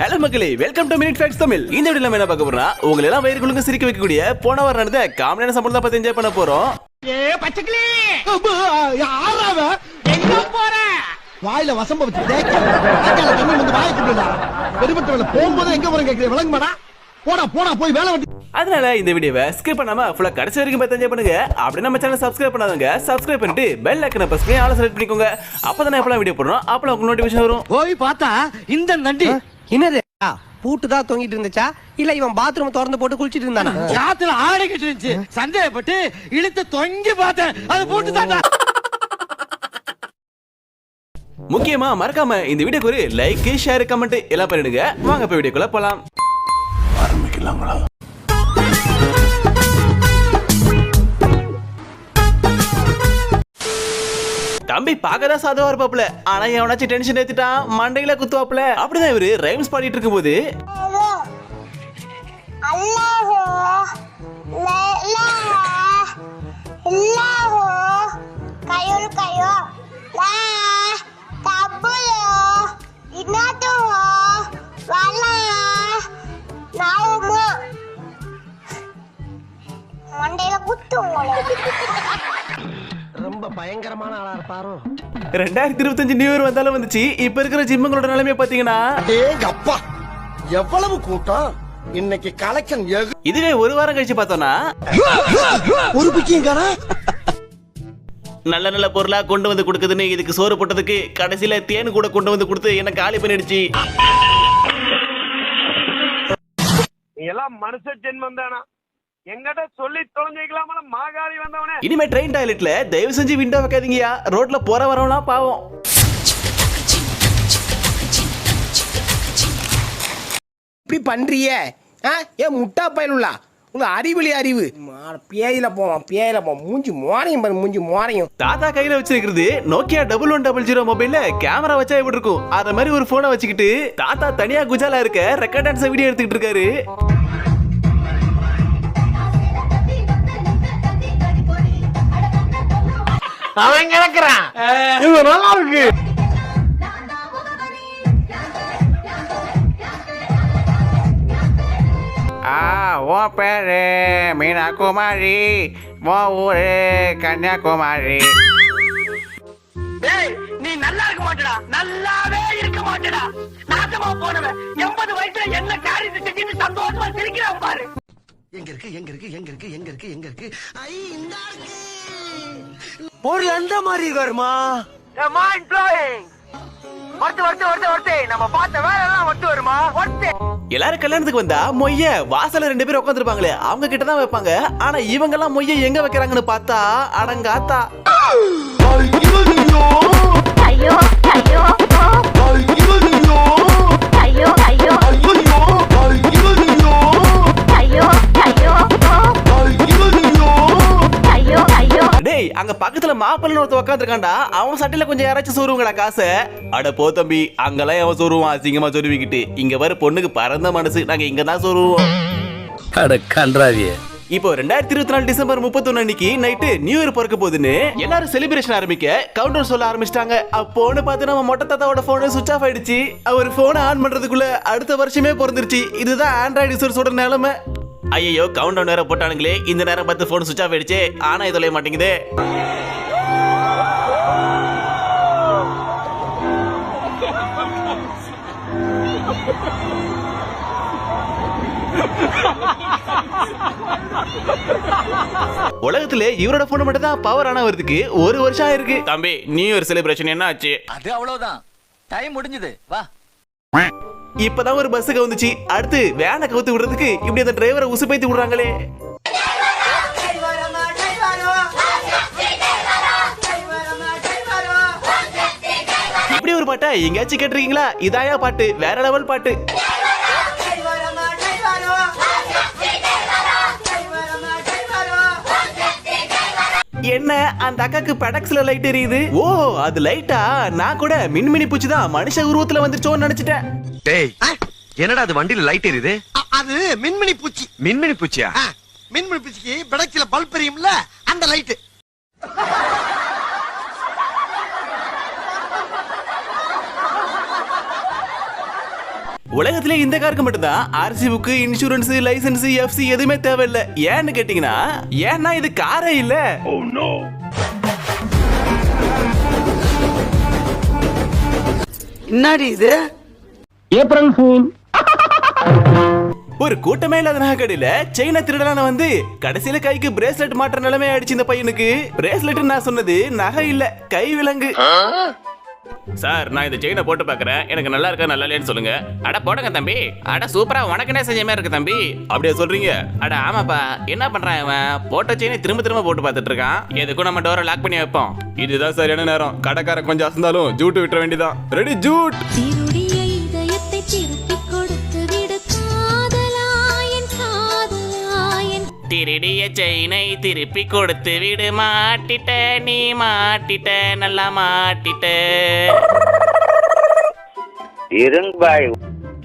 Hello மக்களே welcome to minute facts Tamil. இந்த video நம்ம என்ன பார்க்க போறோம்னா உங்களை எல்லாம் வயிறுக்குழுங்க சிரிக்க வைக்கக்கூடிய போன வாரம் நடந்த காமெடியான சம்பளம் தான் பார்த்து என்ஜாய் பண்ண போறோம். ஏ பச்சைக்கிளி! யாராவ? எங்க போற? வாயில வசம்ப வச்சு தேய்க்க அக்கால தண்ணி வந்து வாயை துண்டுடா பெருமட்டவள போகும்போது எங்க போறேன் கேக்குறேன் விளங்குமாடா? போடா போடா போய் வேலை வெட்டி. அதனால இந்த வீடியோவை ஸ்கிப் பண்ணாம ஃபுல்லா கடைசி வரைக்கும் பார்த்து என்ஜாய் பண்ணுங்க. அப்படி நம்ம சேனல் சப்ஸ்கிரைப் பண்ணாதவங்க சப்ஸ்கிரைப் பண்ணிட்டு பெல் ஐக்கனை பிரஸ் பண்ணி ஆள செலக்ட் பண்ணிக்கோங்க. அப்பதான் எப்பலாம் வீடியோ போடுறோம் அப்பலாம் உங்களுக்கு நோட்டிஃபிகேஷன் வரும். போய் பார்த்தா இந்த நண்டி என்னது? பூட்டு தான் தொங்கிட்டு இருந்துச்சா? இல்ல இவன் பாத்ரூம் திறந்து போட்டு குளிச்சிட்டு இருந்தானா? காத்துல ஆடிக்கிட்டு இருந்துச்சு சந்தேகப்பட்டு இழுத்து தொங்கி பார்த்தேன். அது போட்டு தாண்டா முக்கியமா மறக்காம இந்த வீடியோக்கு ஒரு லைக் ஷேர் கமெண்ட் எல்லாம் பண்ணிடுங்க. வாங்க போய் வீடியோக்குள்ள போலாம். தம்பி பார்க்க தான் சாதுவா இருப்பாப்ல ஆனா எவனாச்சும் டென்ஷன் ஏத்திட்டான் மண்டையில குத்துவாப்ல அப்படிதான் இவரு ரைம்ஸ் பாடிட்டு இருக்கும் போது மண்டையில குத்து உங்களை ரொம்ப பயங்கரமான ஆளா இருப்பாரோ? ரெண்டாயிரத்தி இருபத்தஞ்சு நியூ இயர் வந்தாலும் வந்துச்சு இப்ப இருக்கிற ஜிம்முங்களோட நிலைமை பாத்தீங்கன்னா அப்பா எவ்வளவு கூட்டம்? இன்னைக்கு கலெக்ஷன் இதுவே ஒரு வாரம் கழிச்சு பார்த்தோம்னா ஒரு பிக்கியங்காரா நல்ல நல்ல பொருளா கொண்டு வந்து கொடுக்குதுன்னு இதுக்கு சோறு போட்டதுக்கு கடைசியில தேன் கூட கொண்டு வந்து கொடுத்து என்ன காலி பண்ணிடுச்சு. நீ எல்லாம் மனுஷ ஜென்மம் தானா? எங்கிட்ட சொல்லி தொலைஞ்சிக்கலாமல மாகாளி வந்தவனே. இனிமே ட்ரெயின் டாய்லெட்ல தயவு செஞ்சு விண்டோ வைக்காதீங்கயா ரோட்ல போற வரவனா பாவம். இப்படி பண்றிய? ஆ? ஏன் முட்டா பயலுள்ளா உங்க அறிவிலி அறிவு. பேயில போவான் பேயில போவான். மூஞ்சி மோரையும் பாரு மூஞ்சி மோரையும். தாத்தா கையில வச்சிருக்கிறது Nokia double one double zero மொபைல்ல கேமரா வச்சா எப்படி இருக்கும்? அத மாதிரி ஒரு போனை வச்சுக்கிட்டு தாத்தா தனியா குஜாலா இருக்க ரெக்கார்ட் டான்ஸ் வீடியோ எடுத்துக்கிட்டு இருக்காரு. அவன் கிடக்குறான். இது நல்லா இருக்கு. ஆ ஓ பேரு மீனா குமாரி ஓ ஊரு கன்னியாகுமரி. டேய் நீ நல்லா இருக்க மாட்டடா. நல்லாவே இருக்க மாட்டடா. நாசமா போனவன். எண்பது வயசுல என்ன காரியத்தை செஞ்சுட்டு சந்தோஷமா சிரிக்கிறான் பாரு. எங்க இருக்கு எங்க இருக்கு எங்க இருக்கு எங்க இருக்கு எங்க இருக்கு? ஐ இந்த ஒரு எந்த மாதிரி இருக்காருமா மைண்ட் ப்ளோயிங் ஒருத்து ஒருத்து ஒருத்து ஒருத்து நம்ம பார்த்த வேலை எல்லாம் ஒத்து வருமா? ஒருத்து எல்லாரும் கல்யாணத்துக்கு வந்தா மொய்ய வாசல்ல ரெண்டு பேரும் உட்காந்துருப்பாங்களே அவங்க கிட்ட தான் வைப்பாங்க. ஆனா இவங்க எல்லாம் மொய்ய எங்க வைக்கிறாங்கன்னு பார்த்தா அடங்காத்தா. அங்க பக்கத்துல மாப்பிள்ளை ஒருத்த உட்காந்துருக்காண்டா அவன் சட்டையில கொஞ்சம் யாராச்சும் சொருவுங்களா காசை? அட போ தம்பி அங்கெல்லாம் அவன் சொருவான்? அசிங்கமா சொருவிக்கிட்டு இங்க வர பொண்ணுக்கு பறந்த மனசு. நாங்க இங்க தான் சொருவோம். அட கன்றாவியே. இப்போ ரெண்டாயிரத்தி இருபத்தி நாலு டிசம்பர் முப்பத்தொன்னு அன்னைக்கு நைட்டு நியூ இயர் பிறக்க போகுதுன்னு எல்லாரும் செலிப்ரேஷன் ஆரம்பிக்க கவுண்டர் சொல்ல ஆரம்பிச்சிட்டாங்க. அப்போன்னு பார்த்து நம்ம மொட்டை தாத்தாவோட போன் சுவிச் ஆஃப் ஆயிடுச்சு. அவர் போனை ஆன் பண்றதுக்குள்ள அடுத்த வருஷமே பிறந்துருச்சு. இதுதான் ஆண்ட்ராய்டு யூசர்ஸோட நிலைமை. ஐயோ கவுண்ட் டவுன் வேற போட்டானுங்களே. இந்த நேரம் பார்த்து போன் சுவிச் ஆஃப் ஆயிடுச்சு. ஆனா இது மாட்டேங்குதே. உலகத்திலே இவரோட போன் மட்டும் தான் பவர் ஆன வருதுக்கு ஒரு வருஷம் ஆயிருக்கு. தம்பி நியூ இயர் செலிப்ரேஷன் என்ன ஆச்சு? அது அவ்வளவுதான். டைம் முடிஞ்சது. வா. இப்பதான் ஒரு பஸ் கவுந்துச்சு அடுத்து வேனை கவுத்து விடுறதுக்கு இப்படி அந்த டிரைவரை உசுப்பேத்தி விடுறாங்களே. இப்படி ஒரு பாட்டை எங்கேயாச்சும் கேட்டிருக்கீங்களா? இதாயா பாட்டு வேற லெவல் பாட்டு. என்ன அந்த அக்காக்கு பெடக்ஸ்ல லைட் எரியுது? ஓ அது லைட்டா நான் கூட மின்மினி பூச்சி தான் மனுஷ உருவத்துல வந்துருச்சோன்னு நினைச்சிட்டேன். டேய் என்னடா அது வண்டியில லைட் எரியுது அது மின்மினி பூச்சி. மின்மினி பூச்சியா? மின்மினி பூச்சிக்கு பிடக்சில பல்ப் எரியும்ல அந்த லைட் உலகத்திலே இந்த காருக்கு மட்டும்தான் RC book insurance license FC எதுவுமே தேவையில்ல. ஏன்னு கேட்டீங்கன்னா ஏன்னா இது காரே இல்ல. என்னடி இது? April fool. ஒரு கூட்டமே இல்லாத நகை கடையில செயினை திருடலான வந்து கடைசியில கைக்கு பிரேஸ்லெட் மாற்ற நிலைமை ஆயிடுச்சு இந்த பையனுக்கு. பிரேஸ்லெட் நான் சொன்னது நகை இல்ல கை விலங்கு. சார் நான் இந்த செயினை போட்டு பார்க்கறேன் எனக்கு நல்லா இருக்கா நல்லா இல்லையான்னு சொல்லுங்க. அட போடுங்க தம்பி. அட சூப்பரா உனக்குனே செஞ்ச மாதிரி இருக்கு தம்பி. அப்படியே சொல்றீங்க? அட ஆமாப்பா. என்ன பண்றான் இவன்? போட்ட செயினை திரும்ப திரும்ப போட்டு பார்த்துட்டு இருக்கான். எதுக்கும் நம்ம டோரை லாக் பண்ணி வைப்போம். இதுதான் சரியான நேரம். கடைக்காரன் கொஞ்சம் அசந்தாலும் ஜூட்டு விட்டுற வேண்டியதான் ரெடி ஜூட்! இதயத்தை திருப்பிக் கொடுத்து விடு. காதலாயன் காதலாயன் திருடிய செயினை திருப்பி கொடுத்து விடு. மாட்டிட்ட நீ மாட்டிட்ட நல்லா மாட்டிட்ட. இருங்க பாய்.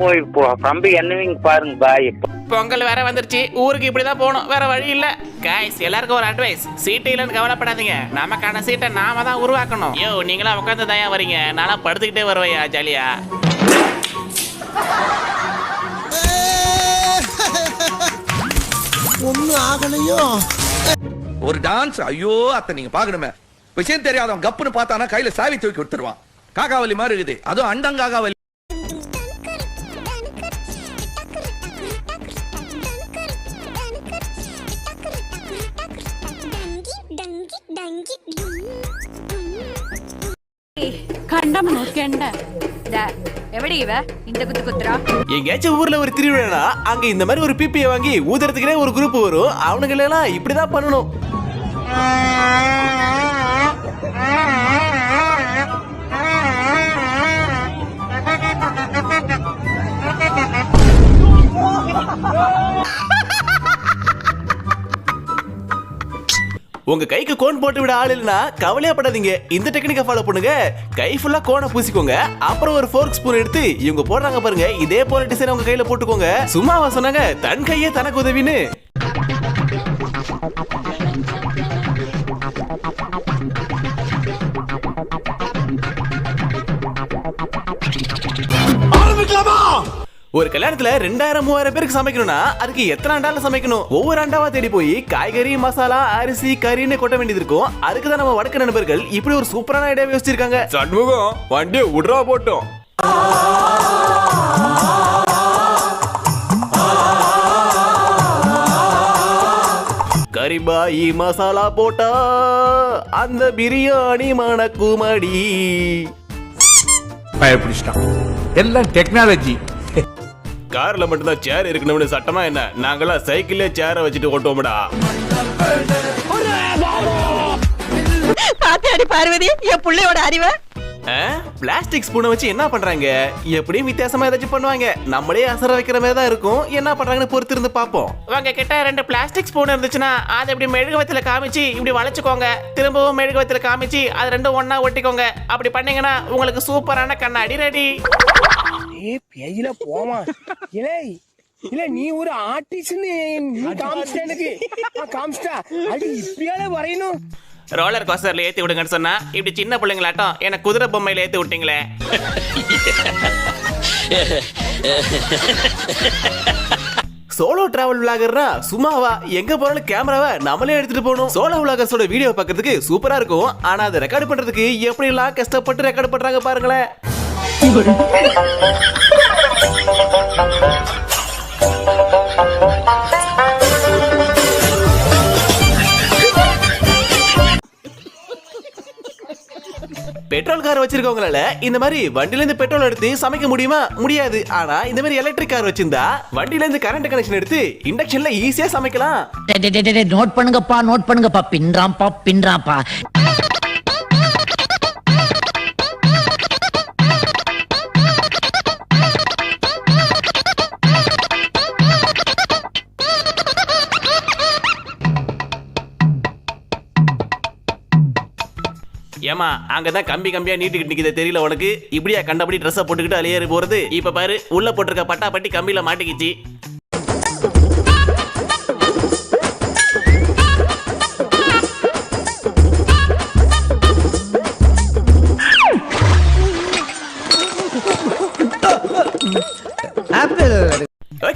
போய் போ. தம்பி என்னவீங்க பாருங்க பாய். பொங்கல் வேற வந்துருச்சு. ஊருக்கு இப்படிதான் போகணும். வேற வழி இல்ல. காய்ஸ் எல்லாருக்கும் ஒரு அட்வைஸ் சீட்டு இல்லைன்னு கவலைப்படாதீங்க. நமக்கான சீட்டை நாம தான் உருவாக்கணும். யோ நீங்களா உட்காந்து தயா வரீங்க. நானா படுத்துக்கிட்டே வருவேயா ஜாலியா. ஒண்ணும் ஆகலையோ? ஒரு டான்ஸ் ஐயோ அத்தை நீங்க பாக்கணுமே விஷயம் தெரியாதவன் கப்புன்னு பார்த்தானா கையில சாவி தூக்கி கொடுத்துருவான். காகாவலி மாதிரி இருக்குது. அதுவும் அண்டங்காகாவலி. கண்டம் நோக்கண்ட எவடி இவ? இந்த குத்து குத்துறா? எங்கேயாச்சும் ஊர்ல ஒரு திருவிழா அங்க இந்த மாதிரி ஒரு பிபியை வாங்கி ஊதுறதுக்குனே ஒரு குரூப் வரும். அவனுங்க எல்லாம் இப்படிதான் பண்ணணும். உங்க கைக்கு கோன் போட்டு விட ஆள் இல்லைன்னா கவலையப்படாதீங்க. இந்த டெக்னிக்கை ஃபாலோ பண்ணுங்க. கை ஃபுல்லா கோனை பூசிக்கோங்க. அப்புறம் ஒரு ஃபோர்க் ஸ்பூன் எடுத்து இவங்க போடுறாங்க பாருங்க. இதே போல டிசைன் உங்க கையில போட்டுக்கோங்க. சும்மாவா சொன்னாங்க தன் கையே தனக்கு உதவின்னு. ஒரு கல்யாணத்துல ரெண்டாயிரம் மூவாயிரம் பேருக்கு சமைக்கணும்னா அதுக்கு எத்தனை அண்டால சமைக்கணும்? ஒவ்வொரு அண்டாவா தேடி போய் காய்கறி மசாலா அரிசி கறின்னு கொட்ட வேண்டியது இருக்கும். அதுக்கு தான் நம்ம வடக்கு நண்பர்கள் இப்படி ஒரு சூப்பரான ஐடியா யோசிச்சிருக்காங்க. சண்முகம் வண்டியை விட்றா போட்டோம். கரிபாயி மசாலா போட்டா அந்த பிரியாணி மணக்குமடி. பயப்பிடிச்சிட்டான். எல்லாம் டெக்னாலஜி கார்ல மட்டும்தான் சேர் இருக்கணும்னு சட்டமா என்ன? நாங்கெல்லாம் சைக்கிள்ல சேரை வச்சுட்டு ஓட்டுவோம்டா. பாத்தியாடி பார்வதி என் பிள்ளையோட அறிவை? பிளாஸ்டிக் ஸ்பூனை வச்சு என்ன பண்றாங்க? எப்படியும் வித்தியாசமா ஏதாச்சும் பண்ணுவாங்க. நம்மளே அசர வைக்கிற மாதிரி தான் இருக்கும். என்ன பண்றாங்கன்னு பொறுத்து இருந்து பாப்போம் உங்க கிட்ட ரெண்டு பிளாஸ்டிக் ஸ்பூன் இருந்துச்சுன்னா அதை இப்படி மெழுகுவத்துல காமிச்சு இப்படி வளைச்சுக்கோங்க. திரும்பவும் மெழுகுவத்துல காமிச்சு அது ரெண்டும் ஒண்ணா ஒட்டிக்கோங்க. அப்படி பண்ணீங்கன்னா உங்களுக்கு சூப்பரான கண்ணாடி ரெடி ஏ பேயில போமா இலே இல்ல நீ ஒரு ஆர்டிஸ்ட்னு நீ காமிச்சிட்ட எனக்கு. நான் காமிச்சிட்டா. அது இப்படியால வரையணும். ரோலர் கோஸ்டர்ல ஏத்தி விடுங்கன்னு சொன்னா இப்படி சின்ன பிள்ளைங்களாட்டம் எனக்கு குதிரை பொம்மையில ஏத்தி விட்டீங்களே. சோலோ டிராவல் விளாகர்னா சும்மாவா எங்க போனாலும் கேமராவை நம்மளே எடுத்துட்டு போகணும். சோலோ விளாகர்ஸோட வீடியோ பார்க்கிறதுக்கு சூப்பரா இருக்கும். ஆனா அதை ரெக்கார்ட் பண்றதுக்கு எப்படி எல்லாம் கஷ்டப்பட்டு ரெக்கார்ட் பண்றாங்க பாருங்களேன். பெட்ரோல் கார் வச்சிருக்கவங்களால இந்த மாதிரி வண்டில இருந்து பெட்ரோல் எடுத்து சமைக்க முடியுமா? முடியாது. ஆனா இந்த மாதிரி எலக்ட்ரிக் கார் வச்சிருந்தா வண்டில இருந்து கரண்ட் கனெக்ஷன் எடுத்து இண்டக்ஷன்ல ஈஸியா சமைக்கலாம். நோட் பண்ணுங்கப்பா நோட் பண்ணுங்கப்பா. பின்றாம்பா பின்றாம்பா ஏமா அங்கதான் கம்பி கம்பியா நீட்டுக்கிட்டு நிக்குது தெரியல உனக்கு? இப்படியா கண்டபடி ட்ரெஸ்ஸை போட்டுக்கிட்டு அலையேறி போறது? இப்ப பாரு உள்ள போட்டிருக்க பட்டா பட்டி கம்பியில மாட்டிக்கிச்சு.